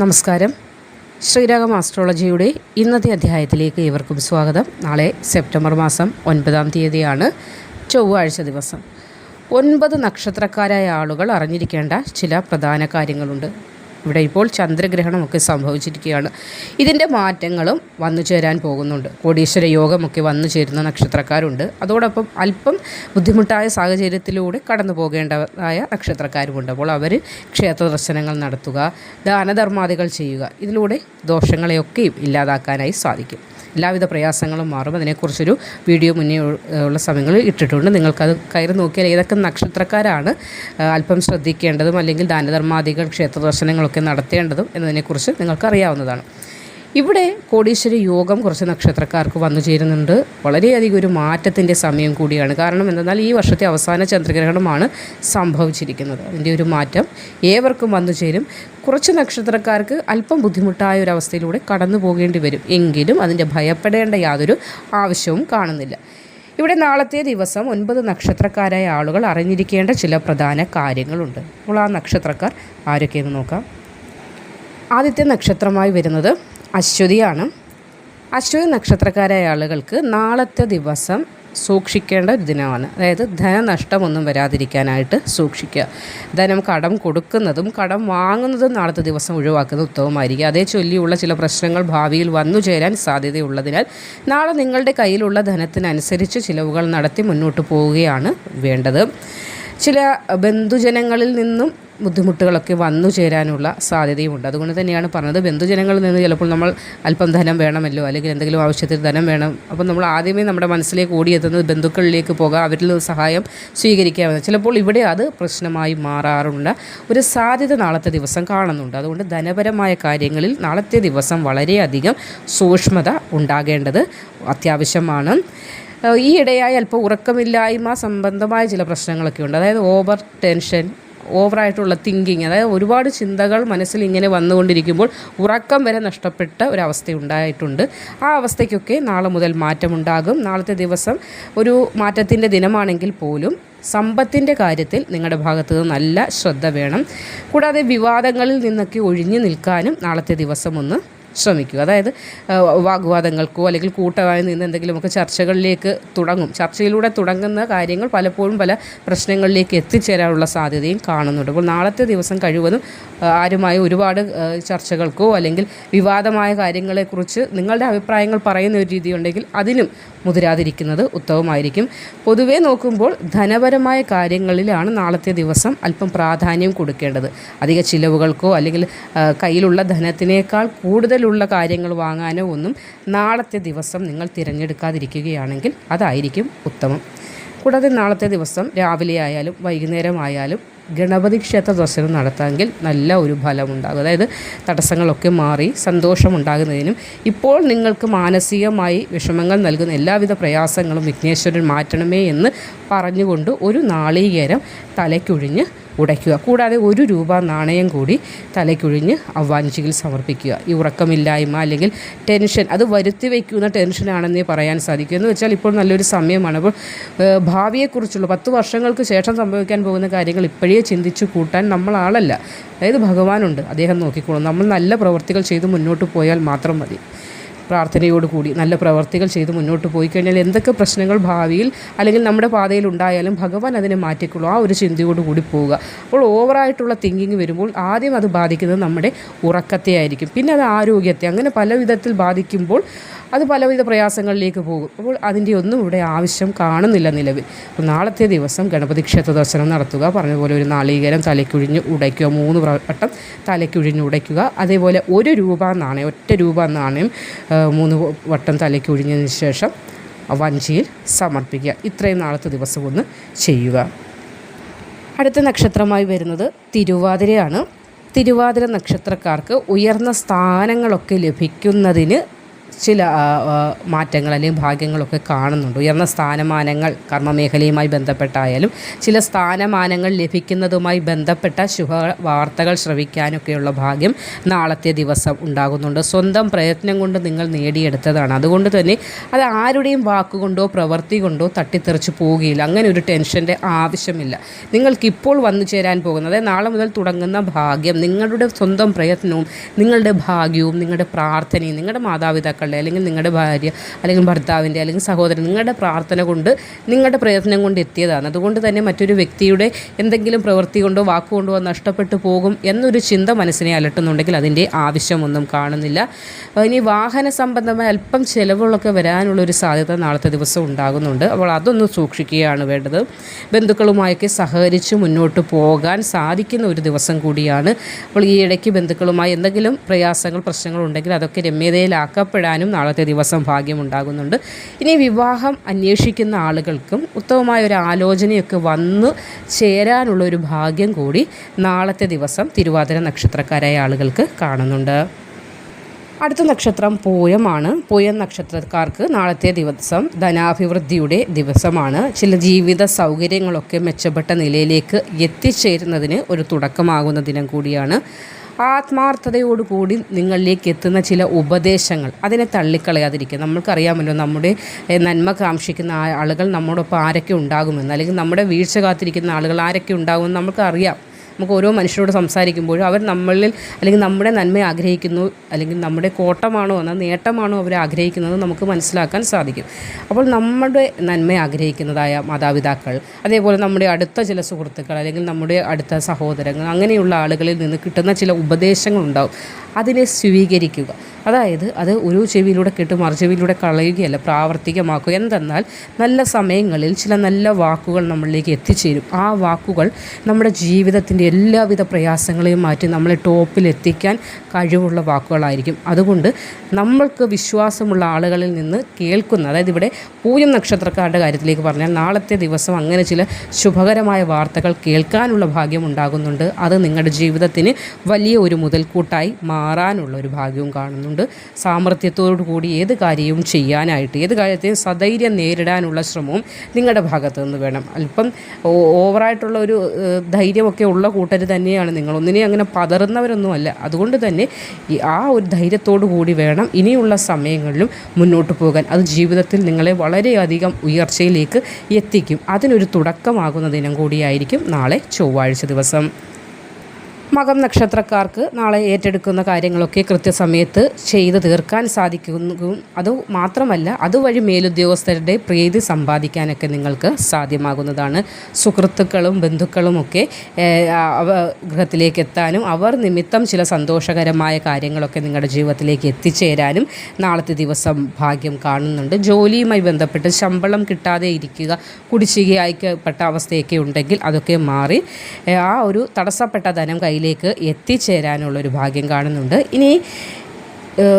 നമസ്കാരം. ശ്രീരാഗം ആസ്ട്രോളജിയുടെ ഇന്നത്തെ അധ്യായത്തിലേക്ക് ഇവർക്കും സ്വാഗതം. നാളെ സെപ്റ്റംബർ മാസം ഒൻപതാം തീയതിയാണ് ചൊവ്വാഴ്ച ദിവസം. ഒൻപത് നക്ഷത്രക്കാരായ ആളുകൾ അറിഞ്ഞിരിക്കേണ്ട ചില പ്രധാന കാര്യങ്ങളുണ്ട്. ഇവിടെ ഇപ്പോൾ ചന്ദ്രഗ്രഹണമൊക്കെ സംഭവിച്ചിരിക്കുകയാണ്. ഇതിന്റെ മാറ്റങ്ങളും വന്നു ചേരാൻ പോകുന്നുണ്ട്. കോടീശ്വര യോഗമൊക്കെ വന്നു ചേരുന്ന നക്ഷത്രക്കാരുണ്ട്. അതോടൊപ്പം അല്പം ബുദ്ധിമുട്ടായ സാഹചര്യത്തിലൂടെ കടന്നു പോകേണ്ടതായ നക്ഷത്രക്കാരുമുണ്ട്. അപ്പോൾ അവർ ക്ഷേത്ര ദർശനങ്ങൾ നടത്തുക ദാനധർമാദികൾ ചെയ്യുക ഇതിലൂടെ ദോഷങ്ങളെയൊക്കെയും ഇല്ലാതാക്കാനായി സാധിക്കും. എല്ലാവിധ പ്രയാസങ്ങളും മാറും. അതിനെക്കുറിച്ചൊരു വീഡിയോ മുന്നേ ഉള്ള സമയങ്ങളിൽ ഇട്ടിട്ടുണ്ട്. നിങ്ങൾക്കത് കയറി നോക്കിയാൽ ഏതൊക്കെ നക്ഷത്രക്കാരാണ് അല്പം ശ്രദ്ധിക്കേണ്ടതും അല്ലെങ്കിൽ ദാനധർമാദികൾ ക്ഷേത്ര ദർശനങ്ങളൊക്കെ നടത്തേണ്ടതും എന്നതിനെക്കുറിച്ച് നിങ്ങൾക്ക് അറിയാവുന്നതാണ് ഇവിടെ കോടീശ്വര യോഗം കുറച്ച് നക്ഷത്രക്കാർക്ക് വന്നു ചേരുന്നുണ്ട്. വളരെയധികം ഒരു മാറ്റത്തിന്റെ സമയം കൂടിയാണ്. കാരണം എന്തെന്നാൽ ഈ വർഷത്തെ അവസാന ചന്ദ്രഗ്രഹണമാണ് സംഭവിച്ചിരിക്കുന്നത്. അതിന്റെ ഒരു മാറ്റം ഏവർക്കും വന്നു ചേരും. കുറച്ച് നക്ഷത്രക്കാർക്ക് അല്പം ബുദ്ധിമുട്ടായ ഒരു അവസ്ഥയിലൂടെ കടന്നു പോകേണ്ടി വരും. എങ്കിലും അതിന്റെ ഭയപ്പെടേണ്ട യാതൊരു ആവശ്യവും കാണുന്നില്ല. ഇവിടെ നാളത്തെ ദിവസം ഒൻപത് നക്ഷത്രക്കാരായ ആളുകൾ അറിഞ്ഞിരിക്കേണ്ട ചില പ്രധാന കാര്യങ്ങളുണ്ട്. അപ്പോൾ ആ നക്ഷത്രക്കാർ ആരൊക്കെയെന്ന് നോക്കാം. ആദ്യത്തെ നക്ഷത്രമായി വരുന്നത് അശ്വതിയാണ്. അശ്വതി നക്ഷത്രക്കാരായ ആളുകൾക്ക് നാളത്തെ ദിവസം സൂക്ഷിക്കേണ്ട ഒരു ദിനമാണ്. അതായത് ധനനഷ്ടമൊന്നും വരാതിരിക്കാനായിട്ട് സൂക്ഷിക്കുക. ധനം കടം കൊടുക്കുന്നതും കടം വാങ്ങുന്നതും നാളത്തെ ദിവസം ഒഴിവാക്കുന്ന ഉത്തമമായിരിക്കും. അതേ ചൊല്ലിയുള്ള ചില പ്രശ്നങ്ങൾ ഭാവിയിൽ വന്നു ചേരാൻ സാധ്യതയുള്ളതിനാൽ നാളെ നിങ്ങളുടെ കയ്യിലുള്ള ധനത്തിനനുസരിച്ച് ചിലവുകൾ നടത്തി മുന്നോട്ട് പോവുകയാണ് വേണ്ടത്. ചില ബന്ധുജനങ്ങളിൽ നിന്നും ബുദ്ധിമുട്ടുകളൊക്കെ വന്നു ചേരാനുള്ള സാധ്യതയുമുണ്ട്. അതുകൊണ്ട് തന്നെയാണ് പറഞ്ഞത് ബന്ധുജനങ്ങളിൽ നിന്ന് ചിലപ്പോൾ നമ്മൾ അല്പം ധനം വേണമല്ലോ അല്ലെങ്കിൽ എന്തെങ്കിലും ആവശ്യത്തിൽ ധനം വേണം. അപ്പം നമ്മൾ ആദ്യമേ നമ്മുടെ മനസ്സിലേക്ക് ഓടിയെത്തുന്നത് ബന്ധുക്കളിലേക്ക് പോകാം അവരിൽ നിന്ന് സഹായം സ്വീകരിക്കാമെന്ന്. ചിലപ്പോൾ ഇവിടെ അത് പ്രശ്നമായി മാറാറുണ്ട്. ഒരു സാധ്യത നാളത്തെ ദിവസം കാണുന്നുണ്ട്. അതുകൊണ്ട് ധനപരമായ കാര്യങ്ങളിൽ നാളത്തെ ദിവസം വളരെയധികം സൂക്ഷ്മത ഉണ്ടാകേണ്ടത് അത്യാവശ്യമാണ്. ഈ ഇടയായി അല്പം ഉറക്കമില്ലായ്മ സംബന്ധമായ ചില പ്രശ്നങ്ങളൊക്കെ ഉണ്ട്. അതായത് ഓവർ ടെൻഷൻ ഓവറായിട്ടുള്ള തിങ്കിങ് അതായത് ഒരുപാട് ചിന്തകൾ മനസ്സിൽ ഇങ്ങനെ വന്നുകൊണ്ടിരിക്കുമ്പോൾ ഉറക്കം വരെ നഷ്ടപ്പെട്ട ഒരവസ്ഥ ഉണ്ടായിട്ടുണ്ട്. ആ അവസ്ഥയ്ക്കൊക്കെ നാളെ മുതൽ മാറ്റമുണ്ടാകും. നാളത്തെ ദിവസം ഒരു മാറ്റത്തിന്റെ ദിനമാണെങ്കിൽ പോലും സമ്പത്തിന്റെ കാര്യത്തിൽ നിങ്ങളുടെ ഭാഗത്തു നിന്ന് നല്ല ശ്രദ്ധ വേണം. കൂടാതെ വിവാദങ്ങളിൽ നിന്നൊക്കെ ഒഴിഞ്ഞു നിൽക്കാനും നാളത്തെ ദിവസം ഒന്ന് ശ്രമിക്കുക. അതായത് വാഗ്വാദങ്ങൾക്കോ അല്ലെങ്കിൽ കൂട്ടമായി നിന്ന് എന്തെങ്കിലുമൊക്കെ ചർച്ചകളിലേക്ക് തുടങ്ങും. ചർച്ചയിലൂടെ തുടങ്ങുന്ന കാര്യങ്ങൾ പലപ്പോഴും പല പ്രശ്നങ്ങളിലേക്ക് എത്തിച്ചേരാനുള്ള സാധ്യതയും കാണുന്നുണ്ട്. അപ്പോൾ നാളത്തെ ദിവസം കഴിവതും ആരുമായി ഒരുപാട് ചർച്ചകൾക്കോ അല്ലെങ്കിൽ വിവാദമായ കാര്യങ്ങളെക്കുറിച്ച് നിങ്ങളുടെ അഭിപ്രായങ്ങൾ പറയുന്ന ഒരു രീതിയുണ്ടെങ്കിൽ അതിനും മുതിരാതിരിക്കുന്നത് ഉത്തമമായിരിക്കും. പൊതുവേ നോക്കുമ്പോൾ ധനപരമായ കാര്യങ്ങളിലാണ് നാളത്തെ ദിവസം അല്പം പ്രാധാന്യം കൊടുക്കേണ്ടത്. അധിക ചിലവുകൾക്കോ അല്ലെങ്കിൽ കയ്യിലുള്ള ധനത്തിനേക്കാൾ കൂടുതലുള്ള കാര്യങ്ങൾ വാങ്ങാനോ ഒന്നും നാളത്തെ ദിവസം നിങ്ങൾ തിരഞ്ഞെടുക്കാതിരിക്കുകയാണെങ്കിൽ അതായിരിക്കും ഉത്തമം. കൂടാതെ നാളത്തെ ദിവസം രാവിലെ ആയാലും വൈകുന്നേരം ആയാലും ഗണപതി ക്ഷേത്ര ദർശനം നടത്താമെങ്കിൽ നല്ല ഒരു ഫലമുണ്ടാകും. അതായത് തടസ്സങ്ങളൊക്കെ മാറി സന്തോഷമുണ്ടാകുന്നതിനും ഇപ്പോൾ നിങ്ങൾക്ക് മാനസികമായി വിഷമങ്ങൾ നൽകുന്ന എല്ലാവിധ പ്രയാസങ്ങളും വിഘ്നേശ്വരൻ മാറ്റണമേ എന്ന് പറഞ്ഞുകൊണ്ട് ഒരു നാളീകേരം തലയ്ക്കൊഴിഞ്ഞ് ഉടയ്ക്കുക. കൂടാതെ ഒരു രൂപ നാണയം കൂടി തലയ്ക്കൊഴിഞ്ഞ് അവ്വാഞ്ചിയിൽ സമർപ്പിക്കുക. ഈ ഉറക്കമില്ലായ്മ അല്ലെങ്കിൽ ടെൻഷൻ അത് വരുത്തി വയ്ക്കുന്ന ടെൻഷനാണെന്നേ പറയാൻ സാധിക്കും. എന്ന് വെച്ചാൽ ഇപ്പോൾ നല്ലൊരു സമയമാണ്. അപ്പോൾ ഭാവിയെക്കുറിച്ചുള്ള പത്ത് വർഷങ്ങൾക്ക് ശേഷം സംഭവിക്കാൻ പോകുന്ന കാര്യങ്ങൾ ഇപ്പോഴേ ചിന്തിച്ചു കൂട്ടാൻ നമ്മളാളല്ല അതായത് ഭഗവാനുണ്ട്. അദ്ദേഹം നോക്കിക്കോളും. നമ്മൾ നല്ല പ്രവർത്തികൾ ചെയ്ത് മുന്നോട്ട് പോയാൽ മാത്രം മതി. പ്രാർത്ഥനയോടുകൂടി നല്ല പ്രവർത്തികൾ ചെയ്ത് മുന്നോട്ട് പോയി കഴിഞ്ഞാൽ എന്തൊക്കെ പ്രശ്നങ്ങൾ ഭാവിയിൽ അല്ലെങ്കിൽ നമ്മുടെ പാതയിൽ ഉണ്ടായാലും ഭഗവാൻ അതിനെ മാറ്റിക്കൊള്ളൂ. ആ ഒരു ചിന്തയോടുകൂടി പോവുക. അപ്പോൾ ഓവറായിട്ടുള്ള തിങ്കിങ് വരുമ്പോൾ ആദ്യം അത് ബാധിക്കുന്നത് നമ്മുടെ ഉറക്കത്തെ ആയിരിക്കും പിന്നെ അത് ആരോഗ്യത്തെ അങ്ങനെ പല വിധത്തിൽ ബാധിക്കുമ്പോൾ അത് പലവിധ പ്രയാസങ്ങളിലേക്ക് പോകും. അപ്പോൾ അതിന്റെ ഒന്നും ഇവിടെ ആവശ്യം കാണുന്നില്ല നിലവിൽ. അപ്പോൾ നാളത്തെ ദിവസം ഗണപതി ക്ഷേത്ര ദർശനം നടത്തുക. പറഞ്ഞതുപോലെ ഒരു നാളികേരം തലയ്ക്കുഴിഞ്ഞ് ഉടയ്ക്കുക. മൂന്ന് വട്ടം തലയ്ക്കുഴിഞ്ഞ് ഉടയ്ക്കുക. അതേപോലെ ഒരു രൂപ നാണയം ഒറ്റ രൂപ നാണയം മൂന്ന് വട്ടം തലയ്ക്കുഴിഞ്ഞതിന് ശേഷം വഞ്ചിയിൽ സമർപ്പിക്കുക. ഇത്രയും നാളത്തെ ദിവസം ഒന്ന് ചെയ്യുക. അടുത്ത നക്ഷത്രമായി വരുന്നത് തിരുവാതിരയാണ്. തിരുവാതിര നക്ഷത്രക്കാർക്ക് ഉയർന്ന സ്ഥാനങ്ങളൊക്കെ ലഭിക്കുന്നതിന് ചില മാറ്റങ്ങൾ അല്ലെങ്കിൽ ഭാഗ്യങ്ങളൊക്കെ കാണുന്നുണ്ട്. ഉയർന്ന സ്ഥാനമാനങ്ങൾ കർമ്മമേഖലയുമായി ബന്ധപ്പെട്ടായാലും ചില സ്ഥാനമാനങ്ങൾ ലഭിക്കുന്നതുമായി ബന്ധപ്പെട്ട ശുഭ വാർത്തകൾ ശ്രവിക്കാനൊക്കെയുള്ള ഭാഗ്യം നാളത്തെ ദിവസം ഉണ്ടാകുന്നുണ്ട്. സ്വന്തം പ്രയത്നം കൊണ്ട് നിങ്ങൾ നേടിയെടുത്തതാണ്. അതുകൊണ്ട് തന്നെ അത് ആരുടെയും വാക്കുകൊണ്ടോ പ്രവൃത്തി കൊണ്ടോ തട്ടിത്തെറിച്ച് പോവുകയില്ല. അങ്ങനെ ഒരു ടെൻഷന്റെ ആവശ്യമില്ല. നിങ്ങൾക്കിപ്പോൾ വന്നു ചേരാൻ പോകുന്നത് നാളെ മുതൽ തുടങ്ങുന്ന ഭാഗ്യം നിങ്ങളുടെ സ്വന്തം പ്രയത്നവും നിങ്ങളുടെ ഭാഗ്യവും നിങ്ങളുടെ പ്രാർത്ഥനയും നിങ്ങളുടെ മാതാപിതാക്കളുടെ അല്ലെങ്കിൽ നിങ്ങളുടെ ഭാര്യ അല്ലെങ്കിൽ ഭർത്താവിന്റെ അല്ലെങ്കിൽ സഹോദരൻ നിങ്ങളുടെ പ്രാർത്ഥന കൊണ്ട് നിങ്ങളുടെ പ്രയത്നം കൊണ്ട് എത്തിയതാണ്. അതുകൊണ്ട് തന്നെ മറ്റൊരു വ്യക്തിയുടെ എന്തെങ്കിലും പ്രവൃത്തി കൊണ്ടോ വാക്കുകൊണ്ടോ നഷ്ടപ്പെട്ടു പോകും എന്നൊരു ചിന്ത മനസ്സിനെ അലട്ടുന്നുണ്ടെങ്കിൽ അതിന്റെ ആവശ്യമൊന്നും കാണുന്നില്ല. ഇനി വാഹന സംബന്ധമായ അല്പം ചിലവുകളൊക്കെ വരാനുള്ളൊരു സാധ്യത നാളത്തെ ദിവസം ഉണ്ടാകുന്നുണ്ട്. അപ്പോൾ അതൊന്ന് സൂക്ഷിക്കുകയാണ് വേണ്ടത്. ബന്ധുക്കളുമായൊക്കെ സഹകരിച്ച് മുന്നോട്ട് പോകാൻ സാധിക്കുന്ന ഒരു ദിവസം കൂടിയാണ്. അപ്പോൾ ഈ ഇടയ്ക്ക് ബന്ധുക്കളുമായി എന്തെങ്കിലും പ്രയാസങ്ങൾ പ്രശ്നങ്ങൾ ഉണ്ടെങ്കിൽ അതൊക്കെ രമ്യതയിലാക്കപ്പെടാനും നാളത്തെ ദിവസം ഭാഗ്യമുണ്ടാകുന്നുണ്ട്. ഇനി വിവാഹം അന്വേഷിക്കുന്ന ആളുകൾക്കും ഉത്തമമായ ഒരു ആലോചനയൊക്കെ വന്ന് ചേരാനുള്ള ഒരു ഭാഗ്യം കൂടി നാളത്തെ ദിവസം തിരുവാതിര നക്ഷത്രക്കാരായ ആളുകൾക്ക് കാണുന്നുണ്ട്. അടുത്ത നക്ഷത്രം പൂയമാണ്. പൂയം നക്ഷത്രക്കാർക്ക് നാളത്തെ ദിവസം ധനാഭിവൃദ്ധിയുടെ ദിവസമാണ്. ചില ജീവിത സൗകര്യങ്ങളൊക്കെ മെച്ചപ്പെട്ട നിലയിലേക്ക് എത്തിച്ചേരുന്നതിന് ഒരു തുടക്കമാകുന്ന ദിനം കൂടിയാണ്. ആത്മാർത്ഥതയോടുകൂടി നിങ്ങളിലേക്ക് എത്തുന്ന ചില ഉപദേശങ്ങൾ. അതിനെ തള്ളിക്കളയാതിരിക്കുക. നമ്മൾക്കറിയാമല്ലോ നമ്മുടെ നന്മ കാക്ഷിക്കുന്ന ആളുകൾ നമ്മോടൊപ്പം ആരൊക്കെ ഉണ്ടാകുമെന്ന്. അല്ലെങ്കിൽ നമ്മുടെ വീഴ്ച കാത്തിരിക്കുന്ന ആളുകൾ ആരൊക്കെ ഉണ്ടാകുമെന്ന് നമുക്കറിയാം നമുക്ക് ഓരോ മനുഷ്യരോട് സംസാരിക്കുമ്പോഴും അവർ നമ്മളിൽ അല്ലെങ്കിൽ നമ്മുടെ നന്മ ആഗ്രഹിക്കുന്നു അല്ലെങ്കിൽ നമ്മുടെ കോട്ടമാണോ എന്ന നേട്ടമാണോ അവർ ആഗ്രഹിക്കുന്നത് നമുക്ക് മനസ്സിലാക്കാൻ സാധിക്കും. അപ്പോൾ നമ്മുടെ നന്മ ആഗ്രഹിക്കുന്നതായ മാതാപിതാക്കൾ അതേപോലെ നമ്മുടെ അടുത്ത ചില സുഹൃത്തുക്കൾ അല്ലെങ്കിൽ നമ്മുടെ അടുത്ത സഹോദരങ്ങൾ അങ്ങനെയുള്ള ആളുകളിൽ നിന്ന് കിട്ടുന്ന ചില ഉപദേശങ്ങളുണ്ടാവും. അതിനെ സ്വീകരിക്കുക. അതായത് അത് ഒരു ചെവിയിലൂടെ കേട്ട് മറുചെവിയിലൂടെ കളയുകയല്ല പ്രാവർത്തികമാക്കുക. എന്തെന്നാൽ നല്ല സമയങ്ങളിൽ ചില നല്ല വാക്കുകൾ നമ്മളിലേക്ക് എത്തിച്ചേരും. ആ വാക്കുകൾ നമ്മുടെ ജീവിതത്തിന്റെ എല്ലാവിധ പ്രയാസങ്ങളെയും മാറ്റി നമ്മളെ ടോപ്പിലെത്തിക്കാൻ കഴിവുള്ള വാക്കുകളായിരിക്കും. അതുകൊണ്ട് നമ്മൾക്ക് വിശ്വാസമുള്ള ആളുകളിൽ നിന്ന് കേൾക്കുന്ന അതായത് ഇവിടെ പൂയം നക്ഷത്രക്കാരുടെ കാര്യത്തിലേക്ക് പറഞ്ഞാൽ നാളത്തെ ദിവസം അങ്ങനെ ചില ശുഭകരമായ വാർത്തകൾ കേൾക്കാനുള്ള ഭാഗ്യം ഉണ്ടാകുന്നുണ്ട്. അത് നിങ്ങളുടെ ജീവിതത്തിന് വലിയ ഒരു മുതൽക്കൂട്ടായി മാറാനുള്ള ഒരു ഭാഗ്യവും കാണുന്നുണ്ട്. സാമർഥ്യത്തോടു കൂടി ഏത് കാര്യവും ചെയ്യാനായിട്ട് ഏത് കാര്യത്തെയും സധൈര്യം നേരിടാനുള്ള ശ്രമവും നിങ്ങളുടെ ഭാഗത്ത് നിന്ന് വേണം. അല്പം ഓവറായിട്ടുള്ള ഒരു ധൈര്യമൊക്കെ ഉള്ള കൂട്ടർ തന്നെയാണ്. നിങ്ങൾ ഒന്നിനെ അങ്ങനെ പതറുന്നവരൊന്നുമല്ല. അതുകൊണ്ട് തന്നെ ആ ഒരു ധൈര്യത്തോടു കൂടി വേണം ഇനിയുള്ള സമയങ്ങളിലും മുന്നോട്ട് പോകാൻ. അത് ജീവിതത്തിൽ നിങ്ങളെ വളരെയധികം ഉയർച്ചയിലേക്ക് എത്തിക്കും. അതിനൊരു തുടക്കമാകുന്ന ദിനം കൂടിയായിരിക്കും നാളെ ചൊവ്വാഴ്ച ദിവസം. മകം നക്ഷത്രക്കാർക്ക് നാളെ ഏറ്റെടുക്കുന്ന കാര്യങ്ങളൊക്കെ കൃത്യസമയത്ത് ചെയ്ത് തീർക്കാൻ സാധിക്കുന്നു. അത് മാത്രമല്ല അതുവഴി മേലുദ്യോഗസ്ഥരുടെ പ്രീതി സമ്പാദിക്കാനൊക്കെ നിങ്ങൾക്ക് സാധ്യമാകുന്നതാണ്. സുഹൃത്തുക്കളും ബന്ധുക്കളുമൊക്കെ ഗൃഹത്തിലേക്ക് എത്താനും അവർ നിമിത്തം ചില സന്തോഷകരമായ കാര്യങ്ങളൊക്കെ നിങ്ങളുടെ ജീവിതത്തിലേക്ക് എത്തിച്ചേരാനും നാളത്തെ ദിവസം ഭാഗ്യം കാണുന്നുണ്ട്. ജോലിയുമായി ബന്ധപ്പെട്ട് ശമ്പളം കിട്ടാതെ ഇരിക്കുക കുടിശ്ശികയായിക്കപ്പെട്ട അവസ്ഥയൊക്കെ ഉണ്ടെങ്കിൽ അതൊക്കെ മാറി ആ ഒരു തടസ്സപ്പെട്ട ധനം കയ്യിലേക്ക് എത്തിച്ചേരാനുള്ളൊരു ഭാഗ്യം കാണുന്നുണ്ട്. ഇനി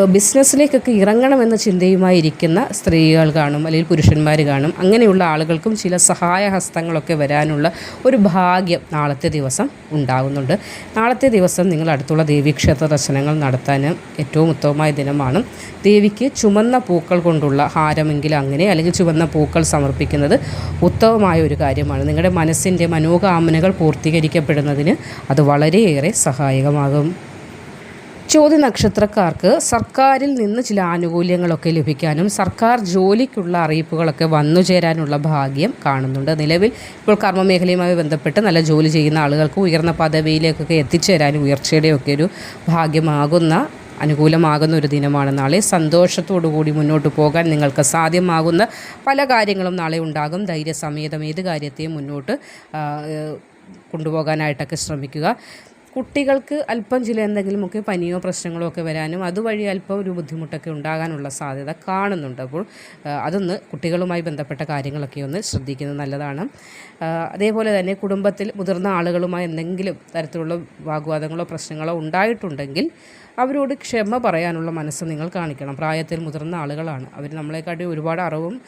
ബിസിനസ്സിലേക്കൊക്കെ ഇറങ്ങണമെന്ന ചിന്തയുമായി ഇരിക്കുന്ന സ്ത്രീകൾ കാണും അല്ലെങ്കിൽ പുരുഷന്മാർ കാണും. അങ്ങനെയുള്ള ആളുകൾക്കും ചില സഹായ ഹസ്തങ്ങളൊക്കെ വരാനുള്ള ഒരു ഭാഗ്യം നാളത്തെ ദിവസം ഉണ്ടാകുന്നുണ്ട് നാളത്തെ ദിവസം നിങ്ങൾ അടുത്തുള്ള ദേവീക്ഷേത്ര ദർശനങ്ങൾ നടത്താൻ ഏറ്റവും ഉത്തമമായ ദിനമാണ്. ദേവിക്ക് ചുമന്ന പൂക്കൾ കൊണ്ടുള്ള ഹാരമെങ്കിൽ അങ്ങനെ അല്ലെങ്കിൽ ചുവന്ന പൂക്കൾ സമർപ്പിക്കുന്നത് ഉത്തമമായ ഒരു കാര്യമാണ്. നിങ്ങളുടെ മനസ്സിന്റെ മനോകാമനകൾ പൂർത്തീകരിക്കപ്പെടുന്നതിന് അത് വളരെയേറെ സഹായകമാകും. ചോദ്യ നക്ഷത്രക്കാർക്ക് സർക്കാരിൽ നിന്ന് ചില ആനുകൂല്യങ്ങളൊക്കെ ലഭിക്കാനും സർക്കാർ ജോലിക്കുള്ള അറിയിപ്പുകളൊക്കെ വന്നു ചേരാനുള്ള ഭാഗ്യം കാണുന്നുണ്ട്. നിലവിൽ ഇപ്പോൾ കർമ്മമേഖലയുമായി ബന്ധപ്പെട്ട് നല്ല ജോലി ചെയ്യുന്ന ആളുകൾക്ക് ഉയർന്ന പദവിയിലേക്കൊക്കെ എത്തിച്ചേരാനും ഉയർച്ചയുടെയൊക്കെ ഒരു ഭാഗ്യമാകുന്ന അനുകൂലമാകുന്ന ഒരു ദിനമാണ് നാളെ. സന്തോഷത്തോടു കൂടി മുന്നോട്ട് പോകാൻ നിങ്ങൾക്ക് സാധ്യമാകുന്ന പല കാര്യങ്ങളും നാളെ ഉണ്ടാകും. ധൈര്യസമേതം ഏത് കാര്യത്തെയും മുന്നോട്ട് കൊണ്ടുപോകാനായിട്ടൊക്കെ ശ്രമിക്കുക. കുട്ടികൾക്ക് അല്പം ചില എന്തെങ്കിലുമൊക്കെ പനിയോ പ്രശ്നങ്ങളോ ഒക്കെ വരാനും അതുവഴി അല്പം ഒരു ബുദ്ധിമുട്ടൊക്കെ ഉണ്ടാകാനുള്ള സാധ്യത കാണുന്നുണ്ട്. അപ്പോൾ അതൊന്ന് കുട്ടികളുമായി ബന്ധപ്പെട്ട കാര്യങ്ങളൊക്കെ ഒന്ന് ശ്രദ്ധിക്കുന്നത് നല്ലതാണ്. അതേപോലെ തന്നെ കുടുംബത്തിൽ മുതിർന്ന ആളുകളുമായി എന്തെങ്കിലും തരത്തിലുള്ള വാഗ്വാദങ്ങളോ പ്രശ്നങ്ങളോ ഉണ്ടായിട്ടുണ്ടെങ്കിൽ അവരോട് ക്ഷമ പറയാനുള്ള മനസ്സ് നിങ്ങൾ കാണിക്കണം. പ്രായത്തിൽ മുതിർന്ന ആളുകളാണ്. അവർ നമ്മളെക്കാട്ടി ഒരുപാട് അറിവും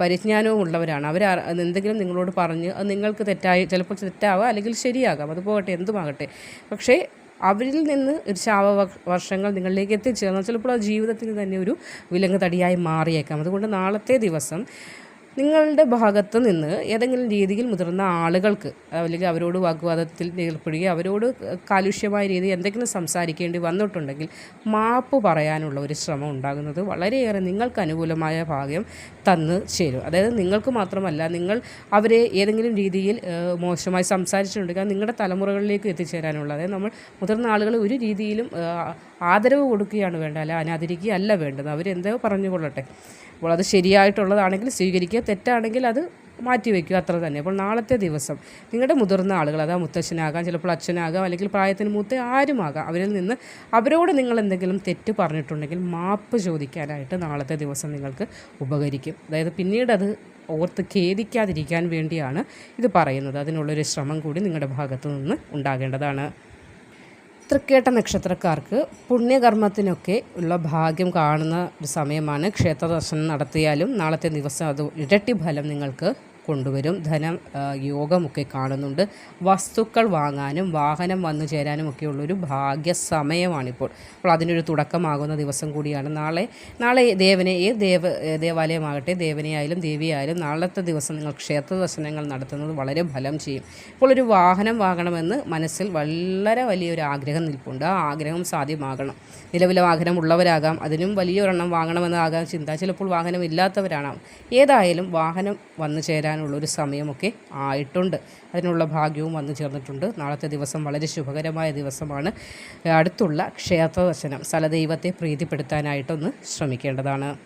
പരിജ്ഞാനവും ഉള്ളവരാണ്. അവർ എന്തെങ്കിലും നിങ്ങളോട് പറഞ്ഞ് അത് നിങ്ങൾക്ക് തെറ്റായി ചിലപ്പോൾ തെറ്റാവുക അല്ലെങ്കിൽ ശരിയാകാം. അത് പോകട്ടെ എന്തുമാകട്ടെ. പക്ഷേ അവരിൽ നിന്ന് ഒരു ശാപ വർഷങ്ങൾ നിങ്ങളിലേക്ക് എത്തിച്ചേർന്നാൽ ചിലപ്പോൾ ആ ജീവിതത്തിന് തന്നെ ഒരു വിലങ്ങ് തടിയായി മാറിയേക്കാം. അതുകൊണ്ട് നാളത്തെ ദിവസം നിങ്ങളുടെ ഭാഗത്ത് നിന്ന് ഏതെങ്കിലും രീതിയിൽ മുതിർന്ന ആളുകൾക്ക് അല്ലെങ്കിൽ അവരോട് വാഗ്വാദത്തിൽ ഏർപ്പെടുകയോ അവരോട് കാലുഷ്യമായ രീതിയിൽ എന്തെങ്കിലും സംസാരിക്കേണ്ടി വന്നിട്ടുണ്ടെങ്കിൽ മാപ്പ് പറയാനുള്ള ഒരു ശ്രമം ഉണ്ടാകുന്നത് വളരെയേറെ നിങ്ങൾക്ക് അനുകൂലമായ ഭാഗ്യം തന്ന് ചേരും. അതായത് നിങ്ങൾക്ക് മാത്രമല്ല നിങ്ങൾ അവരെ ഏതെങ്കിലും രീതിയിൽ മോശമായി സംസാരിച്ചിട്ടുണ്ടെങ്കിൽ നിങ്ങളുടെ തലമുറകളിലേക്ക് എത്തിച്ചേരാനുള്ള അതായത് നമ്മൾ മുതിർന്ന ആളുകൾ ഒരു രീതിയിലും ആദരവ് കൊടുക്കുകയാണ് വേണ്ടത് അല്ല അനാദരിക്കുകയല്ല വേണ്ടത്. അവരെന്തോ പറഞ്ഞുകൊള്ളട്ടെ. അപ്പോൾ അത് ശരിയായിട്ടുള്ളതാണെങ്കിൽ സ്വീകരിക്കുക തെറ്റാണെങ്കിൽ അത് മാറ്റി മാറ്റിവെക്കുക. അത്ര തന്നെ. അപ്പോൾ നാളത്തെ ദിവസം നിങ്ങളുടെ മുതിർന്ന ആളുകൾ അതാ മുത്തച്ഛനാകാം ചിലപ്പോൾ അച്ഛനാകാം അല്ലെങ്കിൽ പ്രായത്തിന് മൂത്ത ആരുമാകാം അവരിൽ നിന്ന് അവരോട് നിങ്ങൾ എന്തെങ്കിലും തെറ്റ് പറഞ്ഞിട്ടുണ്ടെങ്കിൽ മാപ്പ് ചോദിക്കാനായിട്ട് നാളത്തെ ദിവസം നിങ്ങൾക്ക് ഉപകരിക്കും. അതായത് പിന്നീട് അത് ഓർത്ത് ഖേദിക്കാതിരിക്കാൻ വേണ്ടിയാണ് ഇത് പറയുന്നത്. അതിനുള്ളൊരു ശ്രമം കൂടി നിങ്ങളുടെ ഭാഗത്തു നിന്ന് ഉണ്ടാകേണ്ടതാണ്. തൃക്കേട്ട നക്ഷത്രക്കാർക്ക് പുണ്യകർമ്മത്തിനൊക്കെ ഉള്ള ഭാഗ്യം കാണുന്ന ഒരു സമയമാണ് ക്ഷേത്രദർശനം നടത്തിയാലും നാളത്തെ ദിവസം അത് ഇരട്ടി ഫലം നിങ്ങൾക്ക് കൊണ്ടുവരും. ധനം യോഗമൊക്കെ കാണുന്നുണ്ട്. വസ്തുക്കൾ വാങ്ങാനും വാഹനം വന്നു ചേരാനും ഒക്കെയുള്ളൊരു ഭാഗ്യ സമയമാണിപ്പോൾ അപ്പോൾ അതിനൊരു തുടക്കമാകുന്ന ദിവസം കൂടിയാണ്. നാളെ നാളെ ദേവനെ ഏത് ദേവ ദേവാലയമാകട്ടെ ദേവനെയായാലും ദേവിയായാലും നാളത്തെ ദിവസം നിങ്ങൾ ക്ഷേത്ര ദർശനങ്ങൾ നടത്തുന്നത് വളരെ ഫലം ചെയ്യും. ഇപ്പോൾ ഒരു വാഹനം വാങ്ങണമെന്ന് മനസ്സിൽ വളരെ വലിയൊരു ആഗ്രഹം നിൽപ്പുണ്ട്. ആ ആഗ്രഹം സാധ്യമാകണം. നിലവിലെ വാഹനം ഉള്ളവരാകാം അതിനും വലിയൊരെണ്ണം വാങ്ങണമെന്നാകാം ചിന്ത. ചിലപ്പോൾ വാഹനം ഇല്ലാത്തവരാണ് ഏതായാലും വാഹനം വന്നു ചേരാനുള്ള ഒരു സമയമൊക്കെ ആയിട്ടുണ്ട്. അതിനുള്ള ഭാഗ്യവും വന്നു ചേർന്നിട്ടുണ്ട്. നാളത്തെ ദിവസം വളരെ ശുഭകരമായ ദിവസമാണ്. അടുത്തുള്ള ക്ഷേത്ര ദർശനം സ്ഥലദൈവത്തെ പ്രീതിപ്പെടുത്താനായിട്ടൊന്ന് ശ്രമിക്കേണ്ടതാണ്.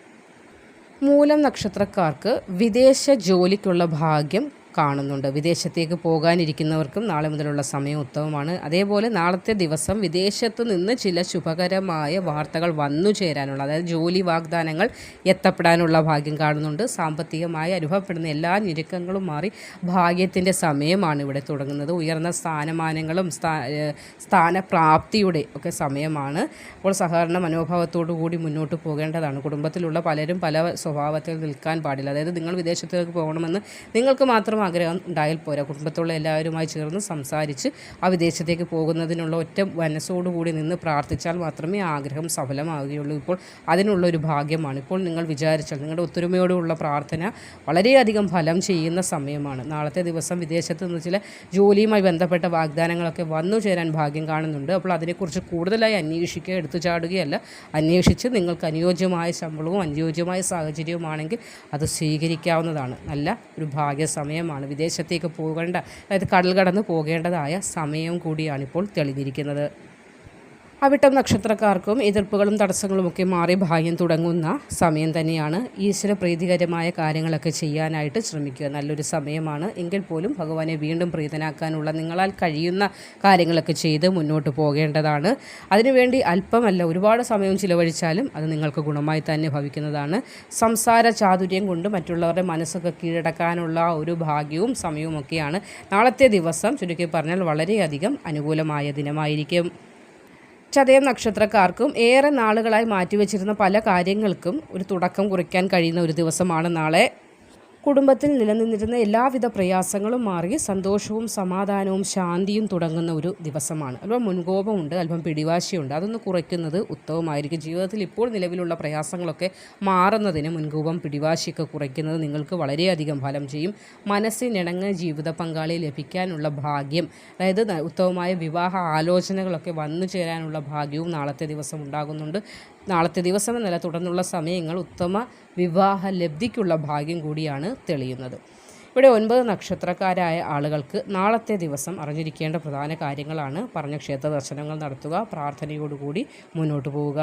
മൂലം നക്ഷത്രക്കാർക്ക് വിദേശ ജോലിക്കുള്ള ഭാഗ്യം കാണുന്നുണ്ട്. വിദേശത്തേക്ക് പോകാനിരിക്കുന്നവർക്കും നാളെ മുതലുള്ള സമയം ഉത്തമമാണ്. അതേപോലെ നാളത്തെ ദിവസം വിദേശത്ത് നിന്ന് ചില ശുഭകരമായ വാർത്തകൾ വന്നു ചേരാനുള്ള അതായത് ജോലി വാഗ്ദാനങ്ങൾ എത്തപ്പെടാനുള്ള ഭാഗ്യം കാണുന്നുണ്ട്. സാമ്പത്തികമായി അനുഭവപ്പെടുന്ന എല്ലാ ഞെരുക്കങ്ങളും മാറി ഭാഗ്യത്തിന്റെ സമയമാണ് ഇവിടെ തുടങ്ങുന്നത്. ഉയർന്ന സ്ഥാനമാനങ്ങളും സ്ഥാ സ്ഥാനപ്രാപ്തിയുടെ ഒക്കെ സമയമാണ്. അപ്പോൾ സഹകരണ മനോഭാവത്തോടു കൂടി മുന്നോട്ട് പോകേണ്ടതാണ്. കുടുംബത്തിലുള്ള പലരും പല സ്വഭാവത്തിൽ നിൽക്കാൻ പാടില്ല. അതായത് നിങ്ങൾ വിദേശത്തേക്ക് പോകണമെന്ന് നിങ്ങൾക്ക് മാത്രം ആഗ്രഹം ഉണ്ടായാൽ പോരാ. കുടുംബത്തുള്ള എല്ലാവരുമായി ചേർന്ന് സംസാരിച്ച് ആ വിദേശത്തേക്ക് പോകുന്നതിനുള്ള ഒറ്റ മനസ്സോടുകൂടി നിന്ന് പ്രാർത്ഥിച്ചാൽ മാത്രമേ ആഗ്രഹം സഫലമാവുകയുള്ളൂ. ഇപ്പോൾ അതിനുള്ള ഒരു ഭാഗ്യമാണ്. ഇപ്പോൾ നിങ്ങൾ വിചാരിച്ചാൽ നിങ്ങളുടെ ഒത്തൊരുമയോടുള്ള പ്രാർത്ഥന വളരെയധികം ഫലം ചെയ്യുന്ന സമയമാണ്. നാളത്തെ ദിവസം വിദേശത്ത് നിന്ന് ചില ജോലിയുമായി ബന്ധപ്പെട്ട വാഗ്ദാനങ്ങളൊക്കെ വന്നു ചേരാൻ ഭാഗ്യം കാണുന്നുണ്ട്. അപ്പോൾ അതിനെക്കുറിച്ച് കൂടുതലായി അന്വേഷിക്കുക എടുത്തു ചാടുകയല്ല. അന്വേഷിച്ച് നിങ്ങൾക്ക് അനുയോജ്യമായ ശമ്പളവും അനുയോജ്യമായ സാഹചര്യവുമാണെങ്കിൽ അത് സ്വീകരിക്കാവുന്നതാണ്. നല്ല ഒരു ഭാഗ്യ സമയമാണ്. വിദേശത്തേക്ക് പോകേണ്ട അതായത് കടൽ കടന്ന് പോകേണ്ടതായ സമയം കൂടിയാണിപ്പോൾ തെളിഞ്ഞിരിക്കുന്നത്. അവിട്ടം നക്ഷത്രക്കാർക്കും എതിർപ്പുകളും തടസ്സങ്ങളുമൊക്കെ മാറി ഭാഗ്യം തുടങ്ങുന്ന സമയം തന്നെയാണ് ഈശ്വര പ്രീതികരമായ കാര്യങ്ങളൊക്കെ ചെയ്യാനായിട്ട് ശ്രമിക്കുക. നല്ലൊരു സമയമാണ്. എങ്കിൽ പോലും ഭഗവാനെ വീണ്ടും പ്രീതനാക്കാനുള്ള നിങ്ങളാൽ കഴിയുന്ന കാര്യങ്ങളൊക്കെ ചെയ്ത് മുന്നോട്ട് പോകേണ്ടതാണ്. അതിനുവേണ്ടി അല്പമല്ല ഒരുപാട് സമയം ചിലവഴിച്ചാലും അത് നിങ്ങൾക്ക് ഗുണമായി തന്നെ ഭവിക്കുന്നതാണ്. സംസാര ചാതുര്യം കൊണ്ട് മറ്റുള്ളവരുടെ മനസ്സൊക്കെ കീഴടക്കാനുള്ള ഒരു ഭാഗ്യവും സമയവും ഒക്കെയാണ്. നാളത്തെ ദിവസം ചുരുക്കി പറഞ്ഞാൽ വളരെയധികം അനുകൂലമായ ദിനമായിരിക്കും. ചതയം നക്ഷത്രക്കാർക്കും ഏറെ നാളുകളായി മാറ്റിവെച്ചിരുന്ന പല കാര്യങ്ങൾക്കും ഒരു തുടക്കം കുറിക്കാൻ കഴിയുന്ന ഒരു ദിവസമാണ് നാളെ. കുടുംബത്തിൽ നിലനിന്നിരുന്ന എല്ലാവിധ പ്രയാസങ്ങളും മാറി സന്തോഷവും സമാധാനവും ശാന്തിയും തുടങ്ങുന്ന ഒരു ദിവസമാണ്. അല്പം മുൻകോപമുണ്ട് അല്പം പിടിവാശിയുണ്ട്. അതൊന്ന് കുറയ്ക്കുന്നത് ഉത്തമമായിരിക്കും. ജീവിതത്തിൽ ഇപ്പോൾ നിലവിലുള്ള പ്രയാസങ്ങളൊക്കെ മാറുന്നതിന് മുൻകോപം പിടിവാശിയൊക്കെ കുറയ്ക്കുന്നത് നിങ്ങൾക്ക് വളരെയധികം ഫലം ചെയ്യും. മനസ്സിനിണങ്ങ ജീവിത പങ്കാളി ലഭിക്കാനുള്ള ഭാഗ്യം അതായത് ഉത്തമമായ വിവാഹ ആലോചനകളൊക്കെ വന്നു ചേരാനുള്ള ഭാഗ്യവും നാളത്തെ ദിവസം ഉണ്ടാകുന്നുണ്ട്. നാളത്തെ ദിവസം എന്നല്ല തുടർന്നുള്ള സമയങ്ങൾ ഉത്തമ വിവാഹ ലബ്ധിക്കുള്ള ഭാഗ്യം കൂടിയാണ് തെളിയുന്നത്. ഇവിടെ ഒൻപത് നക്ഷത്രക്കാരായ ആളുകൾക്ക് നാളത്തെ ദിവസം അറിഞ്ഞിരിക്കേണ്ട പ്രധാന കാര്യങ്ങളാണ്. പറഞ്ഞ ക്ഷേത്ര ദർശനങ്ങൾ നടത്തുക പ്രാർത്ഥനയോടുകൂടി മുന്നോട്ട് പോവുക.